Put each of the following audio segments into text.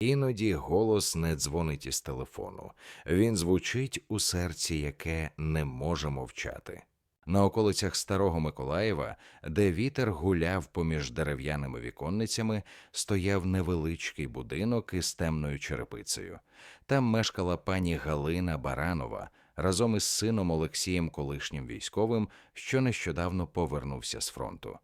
Іноді голос не дзвонить із телефону. Він звучить у серці, яке не може мовчати. На околицях Старого Миколаєва, де вітер гуляв поміж дерев'яними віконницями, стояв невеличкий будинок із темною черепицею. Там мешкала пані Галина Баранова разом із сином Олексієм, колишнім військовим, що нещодавно повернувся з фронту.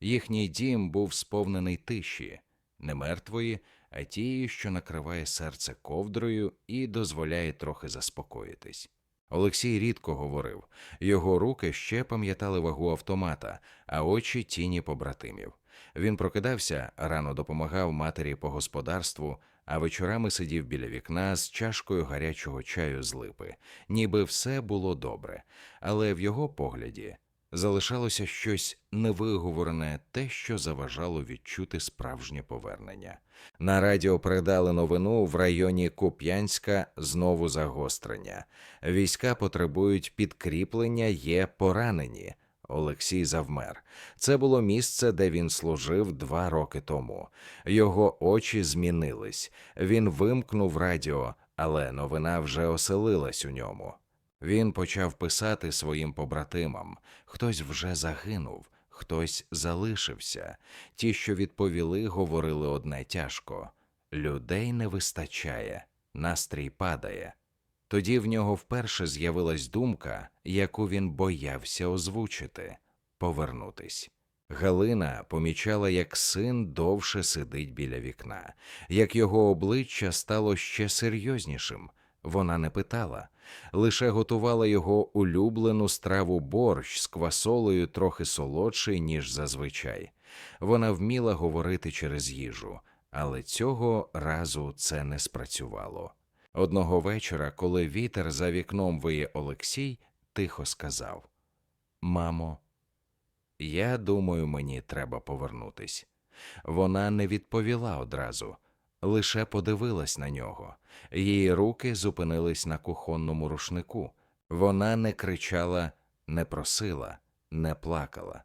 Їхній дім був сповнений тиші, не мертвої, а тієї, що накриває серце ковдрою і дозволяє трохи заспокоїтись. Олексій рідко говорив, його руки ще пам'ятали вагу автомата, а очі тіні побратимів. Він прокидався, рано допомагав матері по господарству, а вечорами сидів біля вікна з чашкою гарячого чаю з липи, ніби все було добре, але в його погляді залишалося щось невиговорене, те, що заважало відчути справжнє повернення. На радіо передали новину в районі Куп'янська знову загострення. Війська потребують підкріплення, є поранені. Олексій завмер. Це було місце, де він служив два роки тому. Його очі змінились. Він вимкнув радіо, але новина вже оселилась у ньому. Він почав писати своїм побратимам. Хтось вже загинув, хтось залишився. Ті, що відповіли, говорили одне тяжко: людей не вистачає, настрій падає. Тоді в нього вперше з'явилась думка, яку він боявся озвучити повернутись. Галина помічала, як син довше сидить біля вікна, як його обличчя стало ще серйознішим. Вона не питала, лише готувала його улюблену страву борщ з квасолею трохи солодший, ніж зазвичай. Вона вміла говорити через їжу, але цього разу це не спрацювало. Одного вечора, коли вітер за вікном виє Олексій, тихо сказав: Мамо, я думаю, мені треба повернутись. Вона не відповіла одразу, лише подивилась на нього. Її руки зупинились на кухонному рушнику. Вона не кричала, не просила, не плакала.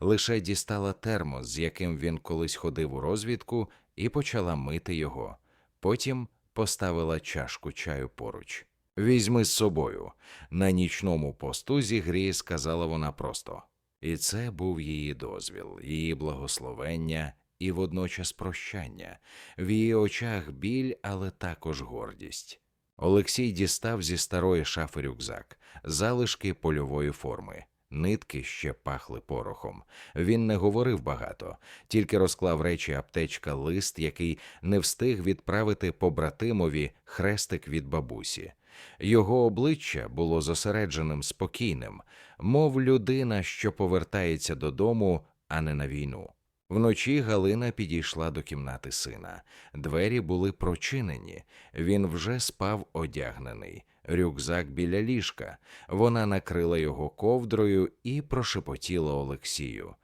Лише дістала термос, з яким він колись ходив у розвідку, і почала мити його. Потім поставила чашку чаю поруч. Візьми з собою. На нічному посту зігріє, сказала вона просто. І це був її дозвіл, її благословення і водночас прощання. В її очах біль, але також гордість. Олексій дістав зі старої шафи рюкзак, залишки польової форми. Нитки ще пахли порохом. Він не говорив багато, тільки розклав речі аптечка лист, який не встиг відправити побратимові хрестик від бабусі. Його обличчя було зосередженим, спокійним, мов людина, що повертається додому, а не на війну. Вночі Галина підійшла до кімнати сина. Двері були прочинені. Він вже спав одягнений. Рюкзак біля ліжка. Вона накрила його ковдрою і прошепотіла Олексію.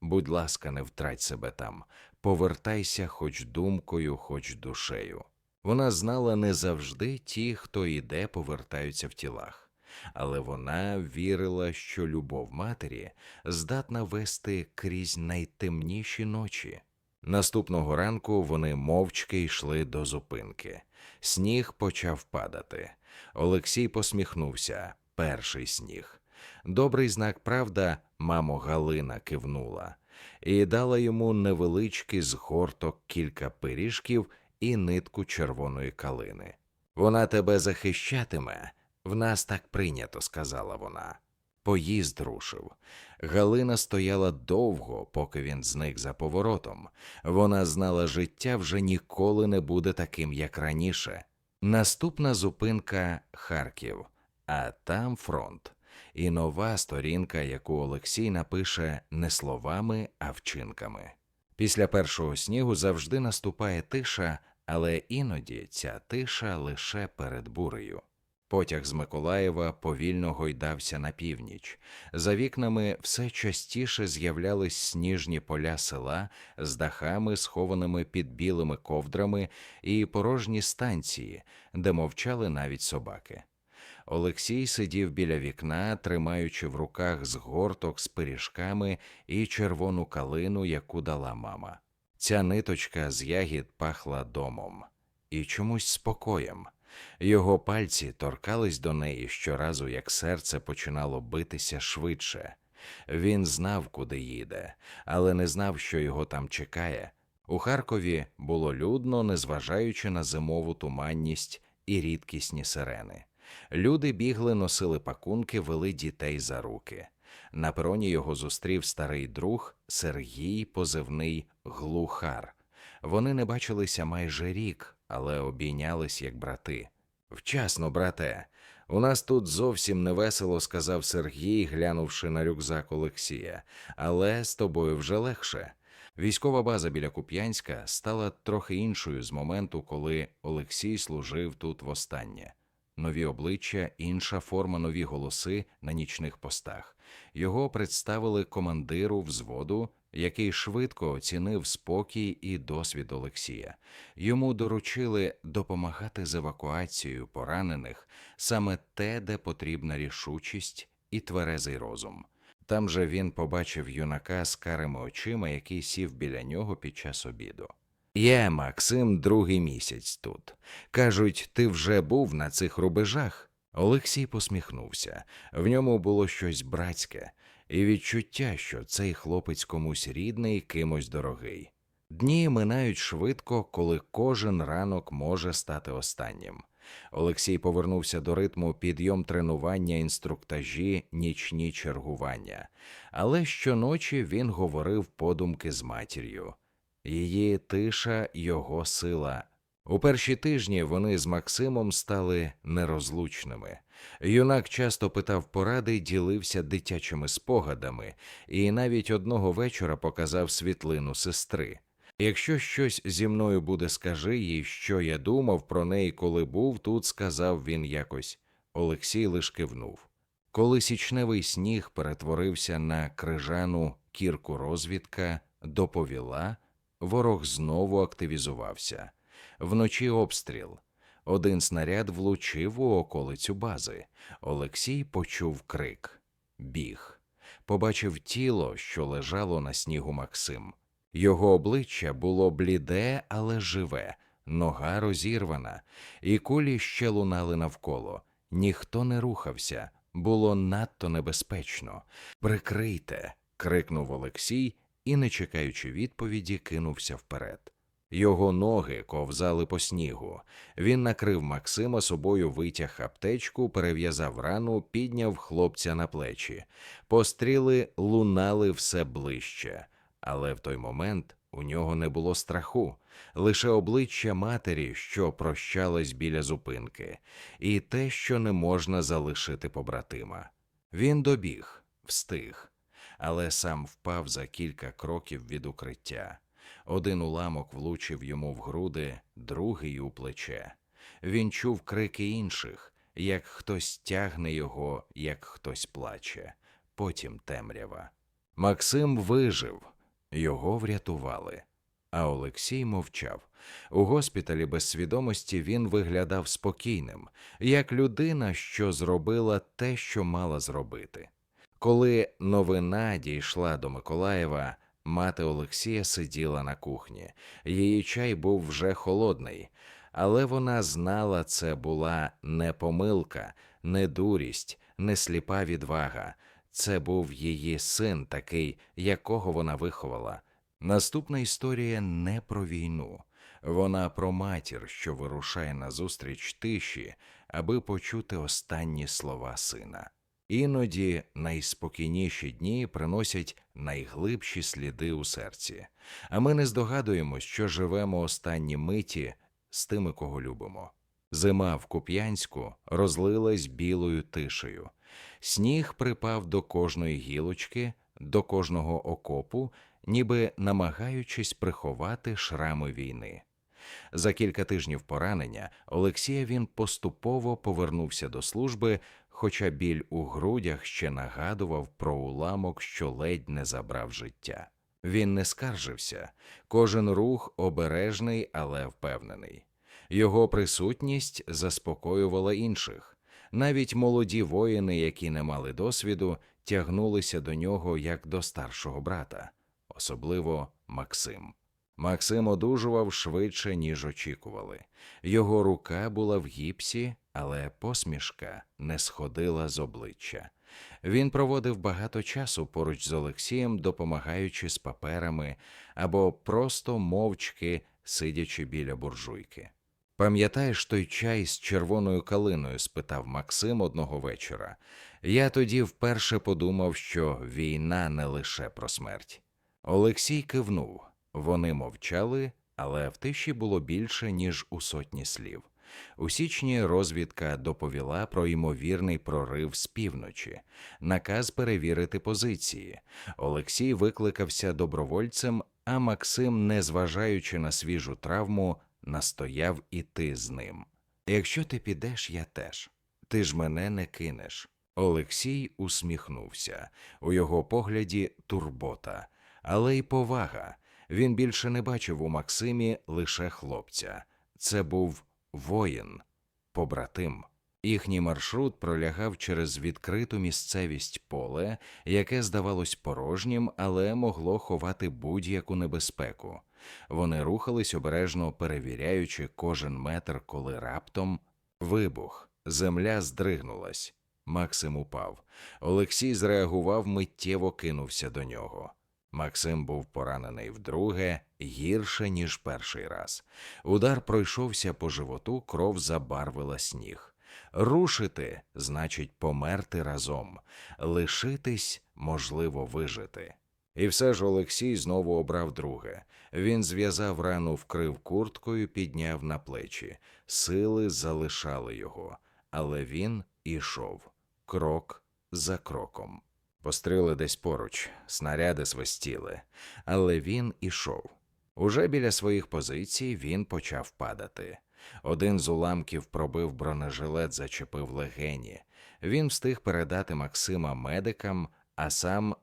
Будь ласка, не втрать себе там. Повертайся хоч думкою, хоч душею. Вона знала не завжди ті, хто іде, повертаються в тілах, але вона вірила, що любов матері здатна вести крізь найтемніші ночі. Наступного ранку вони мовчки йшли до зупинки. Сніг почав падати. Олексій посміхнувся. Перший сніг. Добрий знак, правда, мамо Галина кивнула і дала йому невеличкий згорток кілька пиріжків і нитку червоної калини. Вона тебе захищатиме, в нас так прийнято, сказала вона. Поїзд рушив. Галина стояла довго, поки він зник за поворотом. Вона знала, життя вже ніколи не буде таким, як раніше. Наступна зупинка Харків, а там фронт. І нова сторінка, яку Олексій напише не словами, а вчинками. Після першого снігу завжди наступає тиша, але іноді ця тиша лише перед бурею. Потяг з Миколаєва повільно гойдався на північ. За вікнами все частіше з'являлись сніжні поля села з дахами, схованими під білими ковдрами, і порожні станції, де мовчали навіть собаки. Олексій сидів біля вікна, тримаючи в руках згорток з пиріжками і червону калину, яку дала мама. Ця ниточка з ягід пахла домом. і чомусь спокоєм. Його пальці торкались до неї щоразу, як серце починало битися швидше. Він знав, куди їде, але не знав, що його там чекає. У Харкові було людно, незважаючи на зимову туманність і рідкісні сирени. Люди бігли, носили пакунки, вели дітей за руки. На пероні його зустрів старий друг Сергій, позивний Глухар. Вони не бачилися майже рік, але обійнялись як брати. Вчасно, брате. У нас тут зовсім не весело, сказав Сергій, глянувши на рюкзак Олексія, але з тобою вже легше. Військова база біля Куп'янська стала трохи іншою з моменту, коли Олексій служив тут востаннє. Нові обличчя, інша форма, нові голоси на нічних постах. Його представили командиру взводу, який швидко оцінив спокій і досвід Олексія. Йому доручили допомагати з евакуацією поранених саме те, де потрібна рішучість і тверезий розум. Там же він побачив юнака з карими очима, який сів біля нього під час обіду. Я, Максим, другий місяць тут. Кажуть, ти вже був на цих рубежах. Олексій посміхнувся. В ньому було щось братське, і відчуття, що цей хлопець комусь рідний, кимось дорогий. Дні минають швидко, коли кожен ранок може стати останнім. Олексій повернувся до ритму підйом тренування, інструктажі, нічні чергування. Але щоночі він говорив подумки з матір'ю. Її тиша його сила. У перші тижні вони з Максимом стали нерозлучними. Юнак часто питав поради, ділився дитячими спогадами, і навіть одного вечора показав світлину сестри. Якщо щось зі мною буде, скажи їй, що я думав про неї, коли був тут, сказав він якось. Олексій лиш кивнув. Коли січневий сніг перетворився на крижану кірку розвідка, доповіла, ворог знову активізувався. Вночі обстріл. Один снаряд влучив у околицю бази. Олексій почув крик. Біг. Побачив тіло, що лежало на снігу Максим. Його обличчя було бліде, але живе, нога розірвана, і кулі ще лунали навколо. Ніхто не рухався, було надто небезпечно. Прикрийте. крикнув Олексій і, не чекаючи відповіді, кинувся вперед. Його ноги ковзали по снігу. Він накрив Максима собою, витяг аптечку, перев'язав рану, підняв хлопця на плечі. Постріли лунали все ближче, але в той момент у нього не було страху, лише обличчя матері, що прощалась біля зупинки, і те, що не можна залишити побратима. Він добіг, встиг, але сам впав за кілька кроків від укриття. Один уламок влучив йому в груди, другий у плече. Він чув крики інших, як хтось тягне його, як хтось плаче, потім темрява. Максим вижив, його врятували. А Олексій мовчав. У госпіталі без свідомості він виглядав спокійним, як людина, що зробила те, що мала зробити. Коли новина дійшла до Миколаєва, Мати Олексія сиділа на кухні. Її чай був вже холодний, але вона знала, це була не помилка, не дурість, не сліпа відвага. Це був її син, такий, якого вона виховала. Наступна історія не про війну, вона про матір, що вирушає назустріч тиші, аби почути останні слова сина. Іноді найспокійніші дні приносять найглибші сліди у серці, а ми не здогадуємось, що живемо останні миті з тими, кого любимо. Зима в Куп'янську розлилась білою тишею, сніг припав до кожної гілочки, до кожного окопу, ніби намагаючись приховати шрами війни. За кілька тижнів поранення Олексія він поступово повернувся до служби, хоча біль у грудях ще нагадував про уламок, що ледь не забрав життя. Він не скаржився, кожен рух обережний, але впевнений. Його присутність заспокоювала інших. Навіть молоді воїни, які не мали досвіду, тягнулися до нього як до старшого брата, особливо Максим. Максим одужував швидше, ніж очікували. Його рука була в гіпсі, але посмішка не сходила з обличчя. Він проводив багато часу поруч з Олексієм, допомагаючи з паперами або просто мовчки сидячи біля буржуйки. Пам'ятаєш той чай з червоною калиною? спитав Максим одного вечора. Я тоді вперше подумав, що війна не лише про смерть. Олексій кивнув. Вони мовчали, але в тиші було більше, ніж у сотні слів. У січні розвідка доповіла про ймовірний прорив з півночі, наказ перевірити позиції. Олексій викликався добровольцем, а Максим, незважаючи на свіжу травму, настояв іти з ним. Якщо ти підеш, я теж. Ти ж мене не кинеш. Олексій усміхнувся. У його погляді турбота, але й повага. Він більше не бачив у Максимі лише хлопця. Це був воїн, побратим. Їхній маршрут пролягав через відкриту місцевість поле, яке здавалось порожнім, але могло ховати будь-яку небезпеку. Вони рухались обережно перевіряючи кожен метр, коли раптом вибух, земля здригнулась. Максим упав. Олексій зреагував, миттєво кинувся до нього. Максим був поранений вдруге гірше, ніж перший раз. Удар пройшовся по животу, кров забарвила сніг. Рушити значить померти разом, лишитись можливо вижити. І все ж Олексій знову обрав друге. Він зв'язав рану, вкрив курткою, підняв на плечі. Сили залишали його, але він ішов крок за кроком. Постріли десь поруч, снаряди свистіли, але він ішов. Уже біля своїх позицій він почав падати. Один з уламків пробив бронежилет, зачепив легені. Він встиг передати Максима медикам, а сам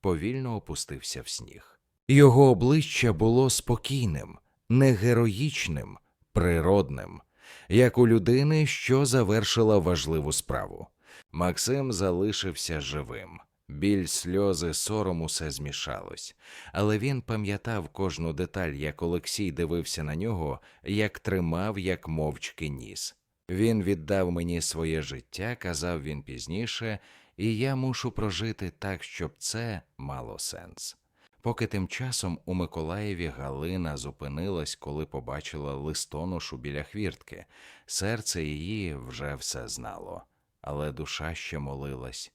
повільно опустився в сніг. Його обличчя було спокійним, не героїчним, природним, як у людини, що завершила важливу справу. Максим залишився живим. Біль, сльози, сором усе змішалось, але він пам'ятав кожну деталь, як Олексій дивився на нього, як тримав, як мовчки ніс. Він віддав мені своє життя, казав він пізніше, і я мушу прожити так, щоб це мало сенс. Поки тим часом у Миколаєві Галина зупинилась, коли побачила листоношу біля хвіртки. Серце її вже все знало, але душа ще молилась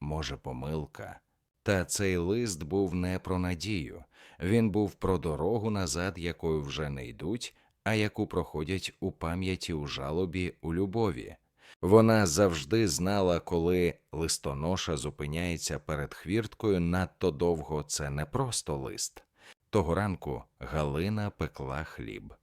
може, помилка. Та цей лист був не про надію, він був про дорогу назад, якою вже не йдуть, а яку проходять у пам'яті у жалобі у любові. Вона завжди знала, коли листоноша зупиняється перед хвірткою надто довго це не просто лист. Того ранку Галина пекла хліб,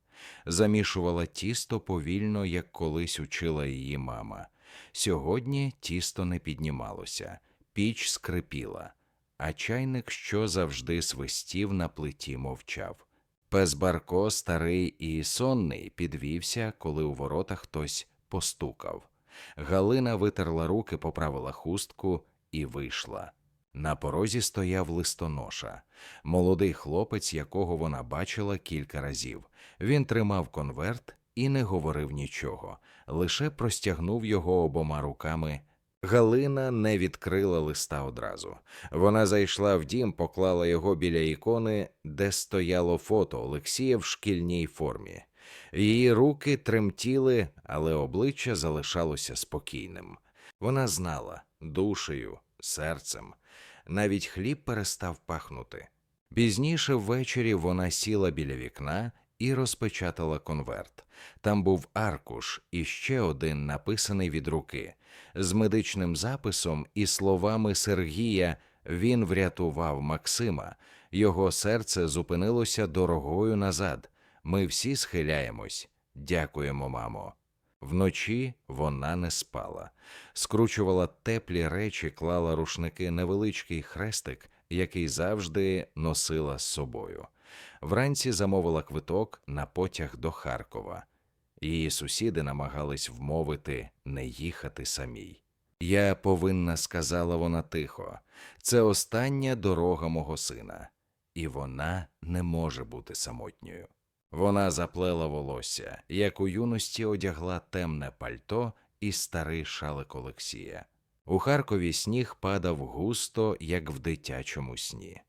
замішувала тісто повільно, як колись учила її мама. Сьогодні тісто не піднімалося, піч скрипіла, а чайник, що завжди свистів на плиті, мовчав. Пес Барко, старий і сонний, підвівся, коли у воротах хтось постукав. Галина витерла руки, поправила хустку і вийшла. На порозі стояв листоноша, молодий хлопець, якого вона бачила кілька разів. Він тримав конверт і не говорив нічого, лише простягнув його обома руками. Галина не відкрила листа одразу. Вона зайшла в дім, поклала його біля ікони, де стояло фото Олексія в шкільній формі. Її руки тремтіли, але обличчя залишалося спокійним. Вона знала душею, серцем. Навіть хліб перестав пахнути. Пізніше ввечері вона сіла біля вікна і розпечатала конверт. Там був аркуш і ще один написаний від руки. З медичним записом і словами Сергія він врятував Максима. Його серце зупинилося дорогою назад. Ми всі схиляємось. Дякуємо, мамо. Вночі вона не спала, скручувала теплі речі, клала рушники невеличкий хрестик, який завжди носила з собою. Вранці замовила квиток на потяг до Харкова. Її сусіди намагались вмовити не їхати самій. Я повинна, сказала вона тихо, це остання дорога мого сина. і вона не може бути самотньою. Вона заплела волосся, як у юності одягла темне пальто і старий шалик Олексія. У Харкові сніг падав густо, як в дитячому сні.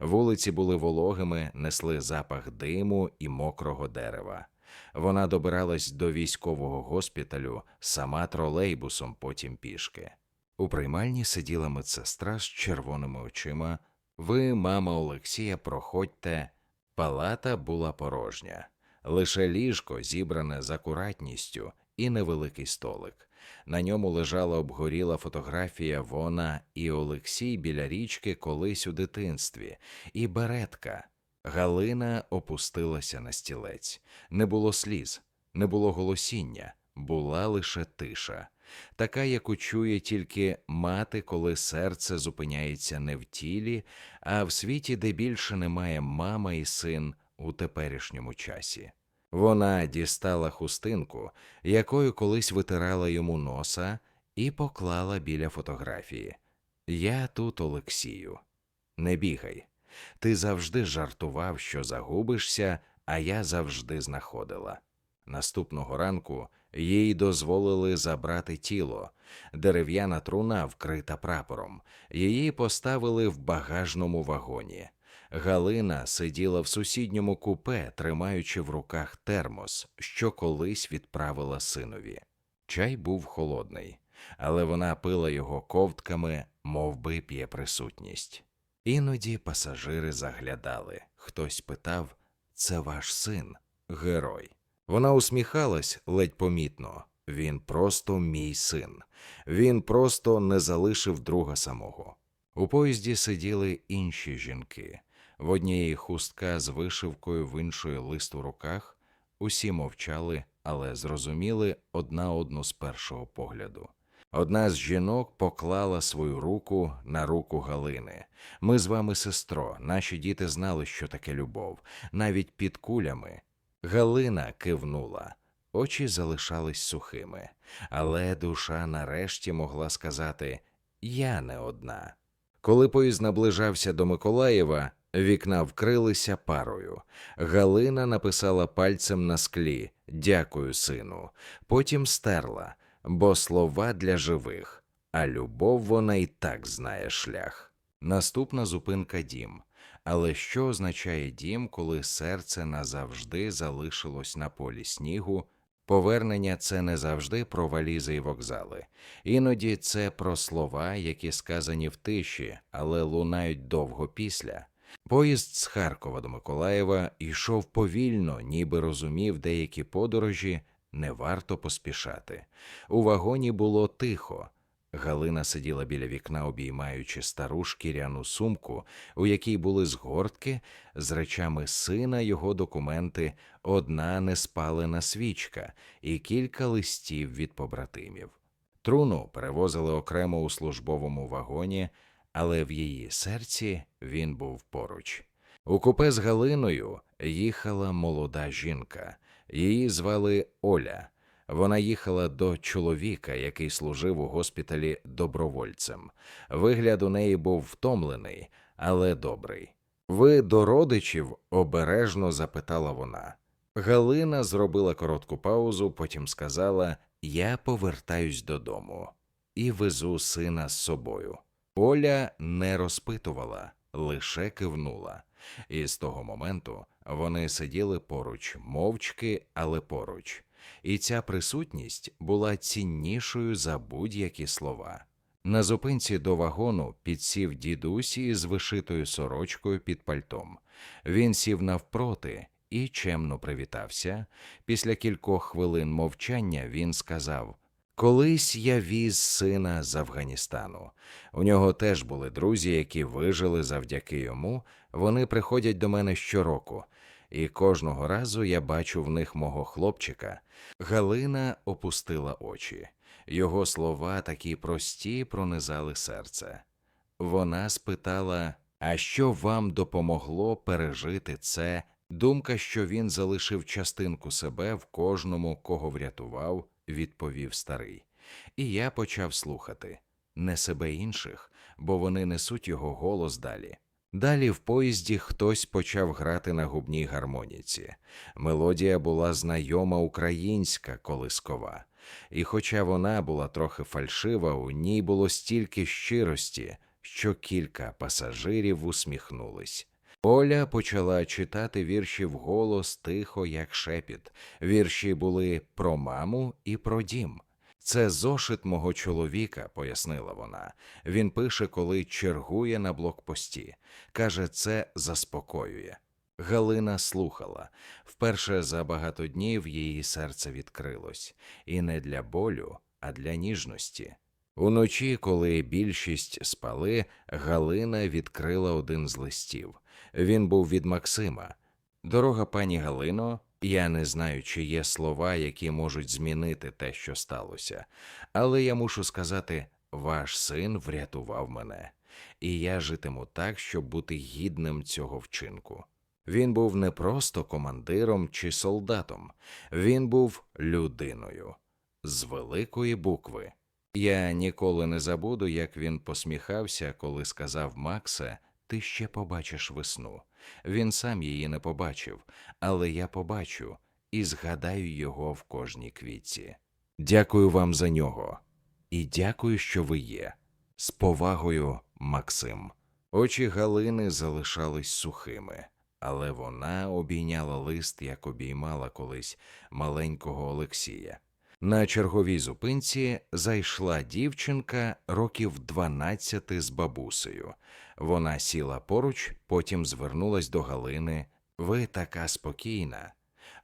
Вулиці були вологими, несли запах диму і мокрого дерева. Вона добиралась до військового госпіталю сама тролейбусом, потім пішки. У приймальні сиділа медсестра з червоними очима. Ви, мама Олексія, проходьте. Палата була порожня, лише ліжко, зібране з акуратністю, і невеликий столик. На ньому лежала обгоріла фотографія Вона і Олексій біля річки колись у дитинстві, і беретка. Галина опустилася на стілець. Не було сліз, не було голосіння, була лише тиша, така, яку чує тільки мати, коли серце зупиняється не в тілі, а в світі, де більше немає мама і син у теперішньому часі. Вона дістала хустинку, якою колись витирала йому носа, і поклала біля фотографії. Я тут, Олексію. Не бігай. Ти завжди жартував, що загубишся, а я завжди знаходила. Наступного ранку їй дозволили забрати тіло. Дерев'яна труна вкрита прапором. Її поставили в багажному вагоні. Галина сиділа в сусідньому купе, тримаючи в руках термос, що колись відправила синові. Чай був холодний, але вона пила його ковтками, мов би п'є присутність. Іноді пасажири заглядали. Хтось питав це ваш син, герой. Вона усміхалась ледь помітно. Він просто мій син. Він просто не залишив друга самого. У поїзді сиділи інші жінки. В однієї хустка з вишивкою, в іншої лист у руках. Усі мовчали, але зрозуміли одна одну з першого погляду. Одна з жінок поклала свою руку на руку Галини. Ми з вами, сестро, наші діти знали, що таке любов, навіть під кулями. Галина кивнула, очі залишались сухими, але душа нарешті могла сказати Я не одна. Коли поїзд наближався до Миколаєва, вікна вкрилися парою. Галина написала пальцем на склі Дякую, сину. Потім стерла, бо слова для живих, а любов вона і так знає шлях. Наступна зупинка дім. Але що означає дім, коли серце назавжди залишилось на полі снігу? Повернення це не завжди про валізи і вокзали. Іноді це про слова, які сказані в тиші, але лунають довго після. Поїзд з Харкова до Миколаєва йшов повільно, ніби розумів деякі подорожі, не варто поспішати. У вагоні було тихо. Галина сиділа біля вікна, обіймаючи стару шкіряну сумку, у якій були згортки з речами сина, його документи, одна неспалена свічка і кілька листів від побратимів. Труну перевозили окремо у службовому вагоні, але в її серці він був поруч. У купе з Галиною їхала молода жінка. Її звали Оля. Вона їхала до чоловіка, який служив у госпіталі добровольцем. Вигляд у неї був втомлений, але добрий. Ви до родичів? обережно запитала вона. Галина зробила коротку паузу, потім сказала: Я повертаюсь додому і везу сина з собою. Оля не розпитувала, лише кивнула. І з того моменту вони сиділи поруч, мовчки, але поруч і ця присутність була ціннішою за будь-які слова. На зупинці до вагону підсів дідусь із вишитою сорочкою під пальтом. Він сів навпроти і чемно привітався. Після кількох хвилин мовчання він сказав: Колись я віз сина з Афганістану. У нього теж були друзі, які вижили завдяки йому. Вони приходять до мене щороку і кожного разу я бачу в них мого хлопчика. Галина опустила очі. Його слова такі прості пронизали серце. Вона спитала, а що вам допомогло пережити це? Думка, що він залишив частинку себе в кожному, кого врятував, відповів старий. І я почав слухати не себе інших, бо вони несуть його голос далі. Далі в поїзді хтось почав грати на губній гармоніці. Мелодія була знайома українська колискова, і хоча вона була трохи фальшива, у ній було стільки щирості, що кілька пасажирів усміхнулись. Оля почала читати вірші вголос тихо, як шепіт. Вірші були про маму і про дім. Це зошит мого чоловіка, пояснила вона. Він пише, коли чергує на блокпості. Каже, це заспокоює. Галина слухала. Вперше за багато днів її серце відкрилось, і не для болю, а для ніжності. Уночі, коли більшість спали, Галина відкрила один з листів. Він був від Максима. Дорога пані Галино, я не знаю, чи є слова, які можуть змінити те, що сталося, але я мушу сказати, ваш син врятував мене, і я житиму так, щоб бути гідним цього вчинку. Він був не просто командиром чи солдатом, він був людиною з великої букви. Я ніколи не забуду, як він посміхався, коли сказав Максе, ти ще побачиш весну. Він сам її не побачив, але я побачу і згадаю його в кожній квітці. Дякую вам за нього і дякую, що ви є. З повагою, Максим. Очі Галини залишались сухими, але вона обійняла лист, як обіймала колись маленького Олексія. На черговій зупинці зайшла дівчинка років 12 з бабусею. Вона сіла поруч, потім звернулась до Галини. Ви така спокійна.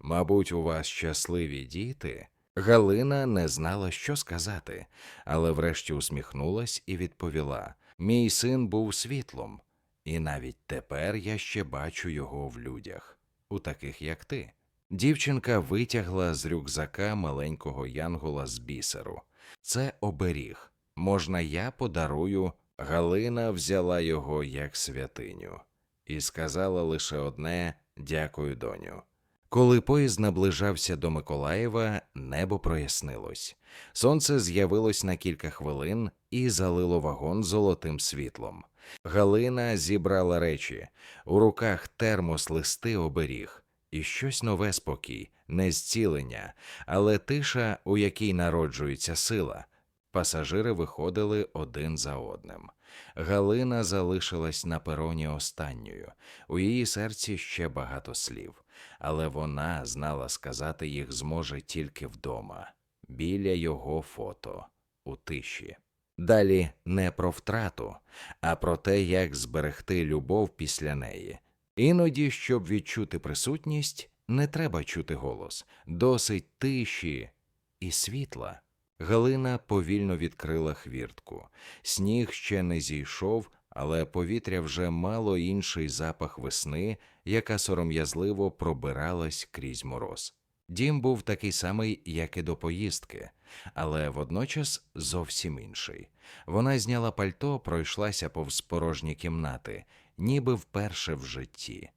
Мабуть, у вас щасливі діти. Галина не знала, що сказати, але врешті усміхнулась і відповіла: Мій син був світлом, і навіть тепер я ще бачу його в людях, у таких як ти. Дівчинка витягла з рюкзака маленького янгола з бісеру. Це оберіг. Можна, я подарую. Галина взяла його як святиню і сказала лише одне дякую, доню. Коли поїзд наближався до Миколаєва, небо прояснилось. Сонце з'явилось на кілька хвилин і залило вагон золотим світлом. Галина зібрала речі у руках термос листи оберіг і щось нове спокій, не зцілення, але тиша, у якій народжується сила. Пасажири виходили один за одним. Галина залишилась на пероні останньою. У її серці ще багато слів, але вона знала сказати їх зможе тільки вдома, біля його фото, у тиші. Далі не про втрату, а про те, як зберегти любов після неї. Іноді, щоб відчути присутність, не треба чути голос, досить тиші і світла. Галина повільно відкрила хвіртку. Сніг ще не зійшов, але повітря вже мало інший запах весни, яка сором'язливо пробиралась крізь мороз. Дім був такий самий, як і до поїздки, але водночас зовсім інший. Вона зняла пальто, пройшлася повз порожні кімнати, ніби вперше в житті.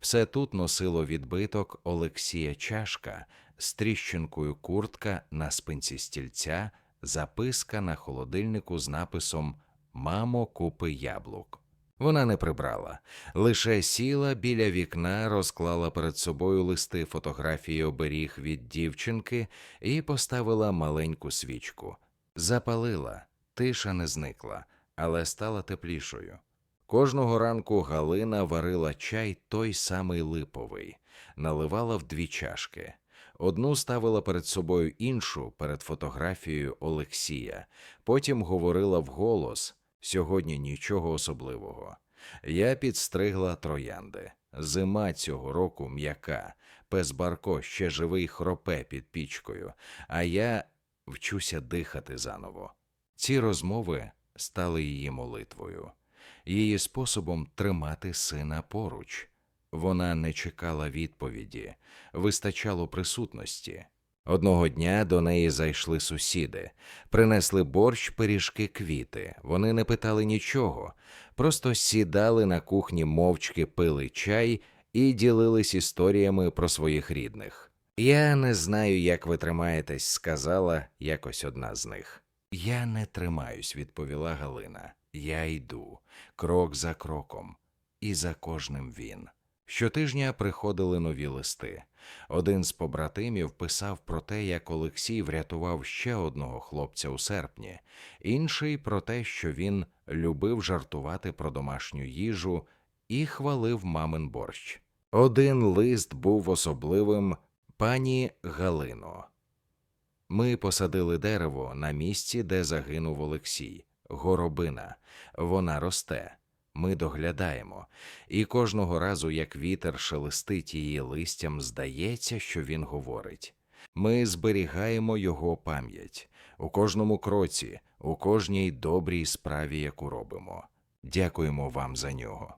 Все тут носило відбиток Олексія чашка з тріщинкою куртка на спинці стільця, записка на холодильнику з написом Мамо, купи яблук. Вона не прибрала, лише сіла біля вікна, розклала перед собою листи фотографії оберіг від дівчинки і поставила маленьку свічку. Запалила, тиша не зникла, але стала теплішою. Кожного ранку Галина варила чай той самий липовий, наливала в дві чашки. Одну ставила перед собою іншу перед фотографією Олексія, потім говорила вголос сьогодні нічого особливого. Я підстригла троянди. Зима цього року м'яка, пес Барко ще живий хропе під пічкою, а я вчуся дихати заново. Ці розмови стали її молитвою її способом тримати сина поруч. Вона не чекала відповіді, вистачало присутності. Одного дня до неї зайшли сусіди, принесли борщ, пиріжки, квіти. Вони не питали нічого, просто сідали на кухні, мовчки пили чай і ділились історіями про своїх рідних. Я не знаю, як ви тримаєтесь, сказала якось одна з них. Я не тримаюсь, відповіла Галина. Я йду крок за кроком. і за кожним він. Щотижня приходили нові листи. Один з побратимів писав про те, як Олексій врятував ще одного хлопця у серпні, інший про те, що він любив жартувати про домашню їжу і хвалив мамин борщ. Один лист був особливим пані Галино. Ми посадили дерево на місці, де загинув Олексій, горобина. Вона росте. Ми доглядаємо, і кожного разу, як вітер шелестить її листям, здається, що він говорить. Ми зберігаємо його пам'ять у кожному кроці, у кожній добрій справі, яку робимо. Дякуємо вам за нього.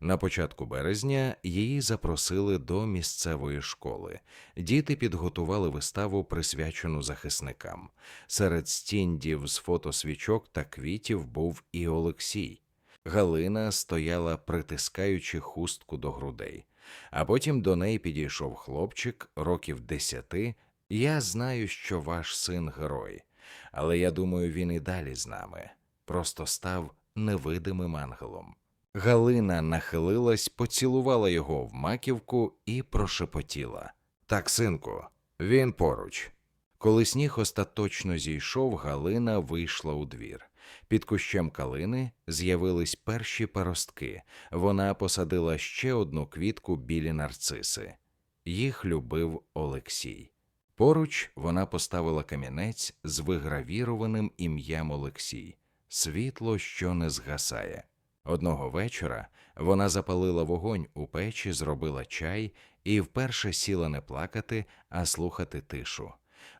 На початку березня її запросили до місцевої школи. Діти підготували виставу, присвячену захисникам. Серед стіндів з фотосвічок та квітів був і Олексій. Галина стояла, притискаючи хустку до грудей. А потім до неї підійшов хлопчик років десяти. Я знаю, що ваш син герой, але я думаю, він і далі з нами. Просто став невидимим ангелом. Галина нахилилась, поцілувала його в маківку і прошепотіла. Так, синку, він поруч. Коли сніг остаточно зійшов, Галина вийшла у двір. Під кущем калини з'явились перші паростки. Вона посадила ще одну квітку білі нарциси. Їх любив Олексій. Поруч вона поставила камінець з вигравірованим ім'ям Олексій світло, що не згасає. Одного вечора вона запалила вогонь у печі, зробила чай і вперше сіла не плакати, а слухати тишу.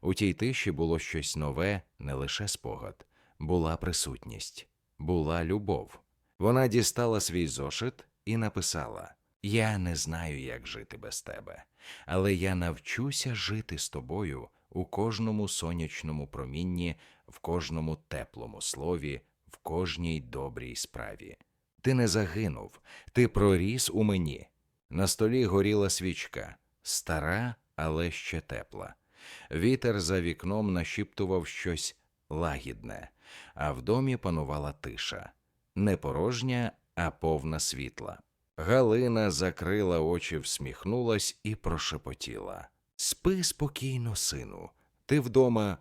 У тій тиші було щось нове, не лише спогад, була присутність, була любов. Вона дістала свій зошит і написала: Я не знаю, як жити без тебе, але я навчуся жити з тобою у кожному сонячному промінні, в кожному теплому слові, в кожній добрій справі. Ти не загинув, ти проріс у мені. На столі горіла свічка, стара, але ще тепла. Вітер за вікном нашіптував щось лагідне, а в домі панувала тиша не порожня, а повна світла. Галина закрила очі, всміхнулась і прошепотіла Спи спокійно, сину, ти вдома